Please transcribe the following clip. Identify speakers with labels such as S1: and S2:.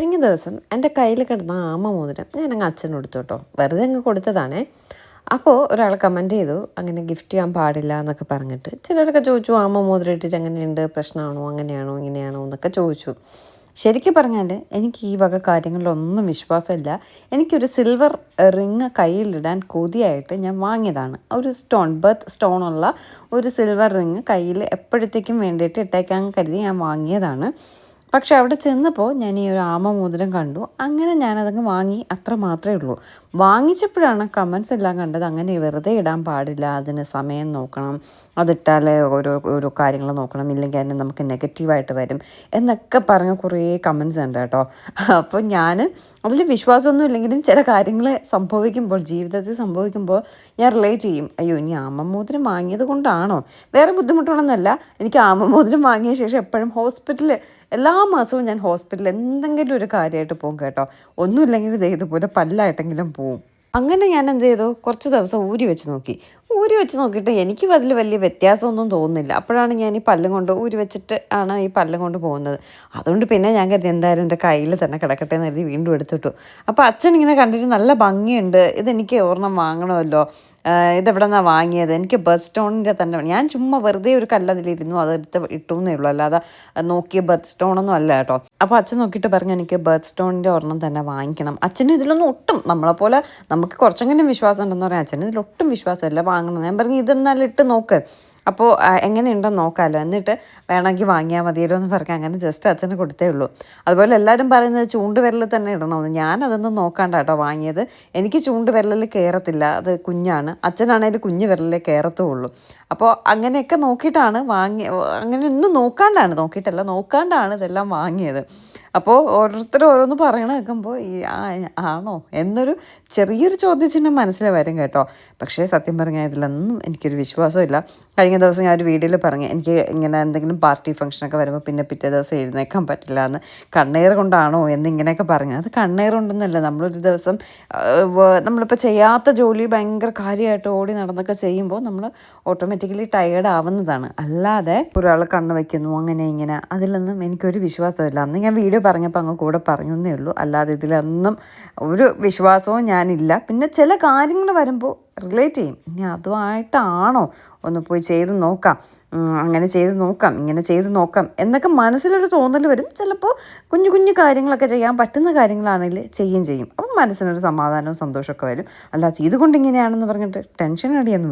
S1: കഴിഞ്ഞ ദിവസം എന്റെ കയ്യിൽ കിടന്ന ആമ മോതിരം ഞാൻ അങ്ങ് അച്ഛന് കൊടുത്തു കേട്ടോ. വെറുതെ അങ്ങ് കൊടുത്തതാണേ. അപ്പോൾ ഒരാൾ കമന്റ് ചെയ്തു അങ്ങനെ ഗിഫ്റ്റ് ചെയ്യാൻ പാടില്ല എന്നൊക്കെ പറഞ്ഞിട്ട് ചിലരൊക്കെ ചോദിച്ചു ആമ മോതിരം ഇട്ടിട്ട് എങ്ങനെയുണ്ട്? പ്രശ്നമാണോ? അങ്ങനെയാണോ? ഇങ്ങനെയാണോ? എന്നൊക്കെ ചോദിച്ചു. ശരിക്കും പറഞ്ഞാൽ എനിക്ക് ഈ വക കാര്യങ്ങളിലൊന്നും വിശ്വാസമില്ല. എനിക്കൊരു സിൽവർ റിങ് കയ്യിലിടാൻ കൊതിയായിട്ട് ഞാൻ വാങ്ങിയതാണ്. ഒരു സ്റ്റോൺ ബർത്ത് സ്റ്റോണുള്ള ഒരു സിൽവർ റിങ് കയ്യിൽ എപ്പോഴത്തേക്കും വേണ്ടിയിട്ട് ഇട്ടേക്കാൻ കരുതി ഞാൻ വാങ്ങിയതാണ്. പക്ഷെ അവിടെ ചെന്നപ്പോൾ ഞാൻ ഈ ഒരു ആമ മോതിരം കണ്ടു. അങ്ങനെ ഞാനതങ്ങ് വാങ്ങി. അത്ര മാത്രമേ ഉള്ളൂ. വാങ്ങിച്ചപ്പോഴാണ് കമൻസ് എല്ലാം കണ്ടത് അങ്ങനെ വെറുതെ ഇടാൻ പാടില്ല. അതിന് സമയം നോക്കണം. അതിട്ടാലേ ഓരോ ഓരോ കാര്യങ്ങൾ നോക്കണം. ഇല്ലെങ്കിൽ അതിന് നമുക്ക് നെഗറ്റീവായിട്ട് വരും. എന്നൊക്കെ പറഞ്ഞ കുറേ കമൻസ് ഉണ്ട് കേട്ടോ. അപ്പോൾ ഞാൻ അതിൽ വിശ്വാസമൊന്നും ഇല്ലെങ്കിലും ചില കാര്യങ്ങൾ സംഭവിക്കുമ്പോൾ ജീവിതത്തിൽ സംഭവിക്കുമ്പോൾ ഞാൻ റിലേറ്റ് ചെയ്യും. അയ്യോ ഇനി ആമമോതിരം വാങ്ങിയത് കൊണ്ടാണോ? വേറെ ബുദ്ധിമുട്ടുണ്ടെന്നല്ല എനിക്ക് ആമമോതിരം വാങ്ങിയ ശേഷം എപ്പോഴും ഹോസ്പിറ്റലിൽ എല്ലാ മാസവും ഞാൻ ഹോസ്പിറ്റലിൽ എന്തെങ്കിലും ഒരു കാര്യമായിട്ട് പോകും കേട്ടോ. ഒന്നുമില്ലെങ്കിൽ ഇതേതുപോലെ പല്ലായിട്ടെങ്കിലും പോവും. അങ്ങനെ ഞാൻ എന്ത് ചെയ്തു? കുറച്ച് ദിവസം ഊരി വെച്ച് നോക്കി. ഊരി വെച്ച് നോക്കിയിട്ട് എനിക്ക് അതിൽ വലിയ വ്യത്യാസമൊന്നും തോന്നുന്നില്ല. അപ്പോഴാണ് ഞാൻ ഈ പല്ലും കൊണ്ട് ഊരി വെച്ചിട്ട് ആണ് ഈ പല്ലും കൊണ്ട് പോകുന്നത്. അതുകൊണ്ട് പിന്നെ ഞാൻ കരുതി എന്തായാലും എന്റെ കയ്യിൽ തന്നെ കിടക്കട്ടെ എന്ന് കരുതി വീണ്ടും എടുത്തിട്ടു. അപ്പോൾ അച്ഛൻ ഇങ്ങനെ കണ്ടിട്ട് നല്ല ഭംഗിയുണ്ട്. ഇതെനിക്ക് ഒരെണ്ണം വാങ്ങണമല്ലോ. ഇതെവിടെ നിന്നാണ് വാങ്ങിയത്? എനിക്ക് ബസ് സ്റ്റോണിന്റെ തന്നെ ഞാൻ ചുമ്മാ വെറുതെ ഒരു കല്ലതിലിരുന്നു അതെടുത്ത് ഇട്ടു എന്നേ ഉള്ളൂ. അല്ലാതെ നോക്കിയ ബർത്ത് സ്റ്റോണൊന്നും അല്ല കേട്ടോ. അപ്പോൾ അച്ഛൻ നോക്കിയിട്ട് പറഞ്ഞു എനിക്ക് ബർത്ത് സ്റ്റോണിന്റെ ഒരെണ്ണം തന്നെ വാങ്ങിക്കണം. അച്ഛന് ഇതിലൊന്നും ഒട്ടും നമ്മളെപ്പോലെ നമുക്ക് കുറച്ചെങ്കിലും വിശ്വാസം ഉണ്ടെന്ന് പറയാം. അച്ഛന് ഇതിലൊട്ടും വിശ്വാസമില്ല വാങ്ങണം ഞാൻ പറഞ്ഞു ഇതെന്നാലും ഇട്ട് നോക്ക്. അപ്പോൾ എങ്ങനെയുണ്ടോ നോക്കാമല്ലോ എന്നിട്ട് വേണമെങ്കിൽ വാങ്ങിയാൽ മതിയല്ലോ എന്ന് പറഞ്ഞാൽ അങ്ങനെ ജസ്റ്റ് അച്ഛന് കൊടുത്തേ ഉള്ളൂ. അതുപോലെ എല്ലാവരും പറയുന്നത് ചൂണ്ടുവിരലിൽ തന്നെ ഇടണമെന്ന് ഞാൻ അതൊന്നും നോക്കാണ്ട കേട്ടോ വാങ്ങിയത്. എനിക്ക് ചൂണ്ടുവിരലിൽ കയറത്തില്ല അത് കുഞ്ഞാണ്. അച്ഛനാണെങ്കിൽ കുഞ്ഞു വിരലിലേ കയറത്തുള്ളൂ അപ്പോൾ അങ്ങനെയൊക്കെ നോക്കിയിട്ടാണ് വാങ്ങി അങ്ങനെ ഒന്നും നോക്കാണ്ടാണ്. നോക്കിയിട്ടല്ല നോക്കാണ്ടാണ് ഇതെല്ലാം വാങ്ങിയത്. അപ്പോൾ ഓരോരുത്തർ ഓരോന്ന് പറയണ കേൾക്കുമ്പോൾ ഈ ആണോ എന്നൊരു ചെറിയൊരു ചോദ്യചിഹ്നം മനസ്സിൽ വരും കേട്ടോ. പക്ഷേ സത്യം പറഞ്ഞാൽ ഇതിലൊന്നും എനിക്കൊരു വിശ്വാസമില്ല. കഴിഞ്ഞ ദിവസം ഞാൻ ഒരു വീഡിയോയിൽ പറഞ്ഞു എനിക്ക് ഇങ്ങനെ എന്തെങ്കിലും പാർട്ടി ഫംഗ്ഷനൊക്കെ വരുമ്പോൾ പിന്നെ പിറ്റേ ദിവസം എഴുന്നേക്കാൻ പറ്റില്ല എന്ന് കണ്ണീർ കൊണ്ടാണോ എന്നിങ്ങനെയൊക്കെ പറഞ്ഞു. അത് കണ്ണീർ കൊണ്ടൊന്നുമല്ല. നമ്മളൊരു ദിവസം നമ്മളിപ്പോൾ ചെയ്യാത്ത ജോലി ഭയങ്കര കാര്യമായിട്ട് ഓടി നടന്നൊക്കെ ചെയ്യുമ്പോൾ നമ്മൾ ഓട്ടോമാറ്റിക്കലി ടയേർഡ് ആവുന്നതാണ്. അല്ലാതെ ഒരാൾ കണ്ണ് വയ്ക്കുന്നു അങ്ങനെ ഇങ്ങനെ അതിലൊന്നും എനിക്കൊരു വിശ്വാസമില്ല അന്ന് ഞാൻ വീഡിയോ പറഞ്ഞപ്പോൾ അങ്ങ് കൂടെ പറഞ്ഞു എന്നേ ഉള്ളൂ. അല്ലാതെ ഇതിലൊന്നും ഒരു വിശ്വാസവും ഞാനില്ല. പിന്നെ ചില കാര്യങ്ങൾ വരുമ്പോൾ റിലേറ്റ് ചെയ്യും. ഇനി അതുമായിട്ടാണോ ഒന്ന് പോയി ചെയ്ത് നോക്കാം. അങ്ങനെ ചെയ്ത് നോക്കാം ഇങ്ങനെ ചെയ്ത് നോക്കാം എന്നൊക്കെ മനസ്സിലൊരു തോന്നൽ വരും. ചിലപ്പോൾ കുഞ്ഞു കുഞ്ഞു കാര്യങ്ങളൊക്കെ ചെയ്യാൻ പറ്റുന്ന കാര്യങ്ങളാണെങ്കിൽ ചെയ്യുകയും ചെയ്യും. അപ്പം മനസ്സിനൊരു സമാധാനവും സന്തോഷമൊക്കെ വരും. അല്ലാതെ ഇതുകൊണ്ട് ഇങ്ങനെയാണെന്ന് പറഞ്ഞിട്ട് ടെൻഷൻ അടിയൊന്നും